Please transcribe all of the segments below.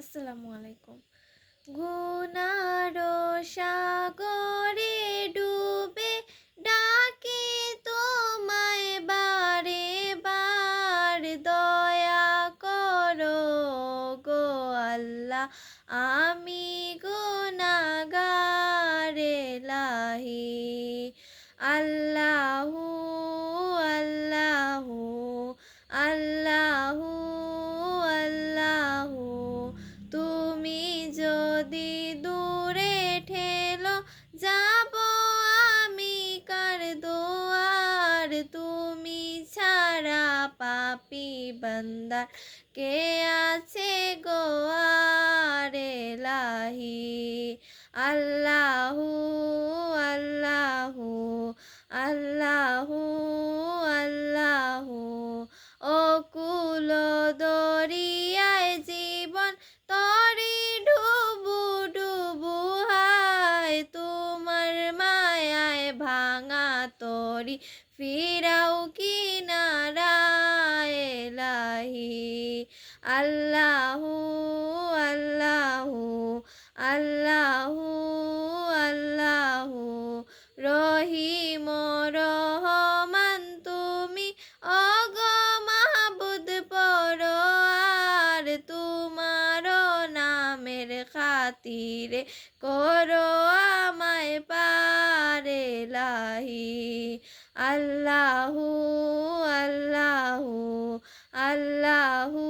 আসসালামু আলাইকুম। গুনার সাগরে ডুবে ডাকে তোমায় বারে বার। দয়া করো গো আল্লাহ, আমি গুনাগারে লাহি আল্লাহু ঠেলো, যাব আমি কার দোয়ার? তুমি ছাড়া পাপি বান্দার কে আছে গোয়ারে লাহি আল্লাহু আল্লাহু আল্লাহু আল্লাহু, ও কুল দরিয়ায় তরি ফিরাও কি লাহি আল্লাহু আল্লাহু আল্লাহু আল্লাহু রহিম। খাতিরে করো আমায় পারে লাহি। আল্লাহু আল্লাহু আল্লাহু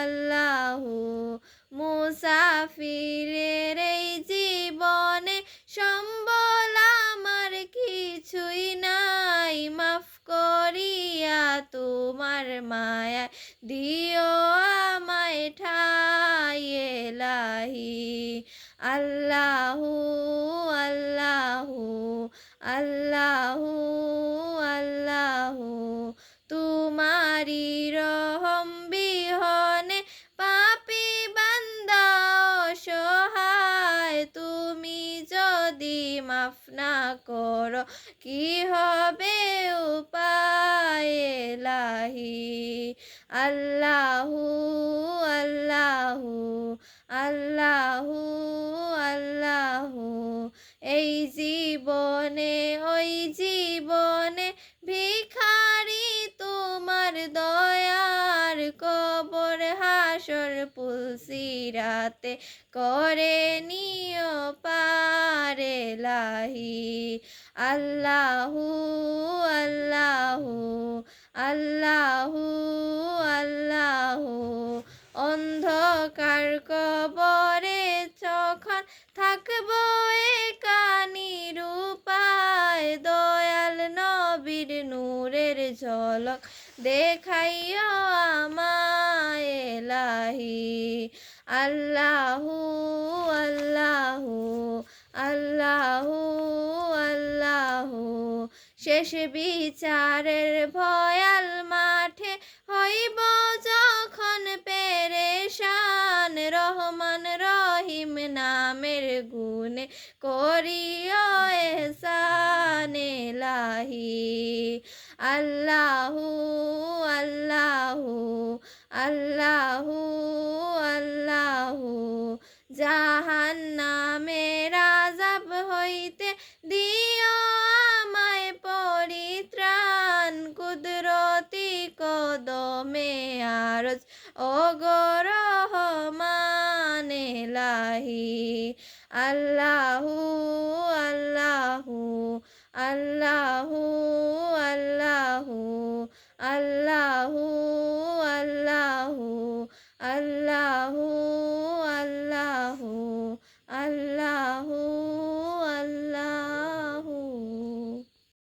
আল্লাহু। মুসাফিরের এই জীবনে সম্বল আমার কিছুই নাই। মাফ করিয়া তোমার মায়া দিও আল্লাহু আল্লাহু আল্লাহু আল্লাহু তোমারি রহম বিহনে পাপি বান্দা অসহায়, তুমি যদি মাফ না করো, কি হবে উপায় লাহি আল্লাহু আল্লাহু আল্লাহু এই জীবনে, ওই জীবনে ভিখারি তোমার দয়ার কবর হাসর পুলসিরাতে করে নিও পারে লাহি। আল্লাহু আল্লাহু আল্লাহু আল্লাহু, অন্ধকার কবরে থাকব একানির রূপায় দয়াল নবীর নূরের ঝলক দেখাইও আমায় লাহি আল্লাহু আল্লাহু আল্লাহু আল্লাহু। শেষ বিচারের করিও এহসানে লাহি। আল্লাহু আল্লাহু আল্লাহু আল্লাহু। জাহান নামের আজাব হইতে দিও আমায় পরিত্রাণ। কুদরতি কদমে আরজ ও রহমানে। লাহি আল্লাহু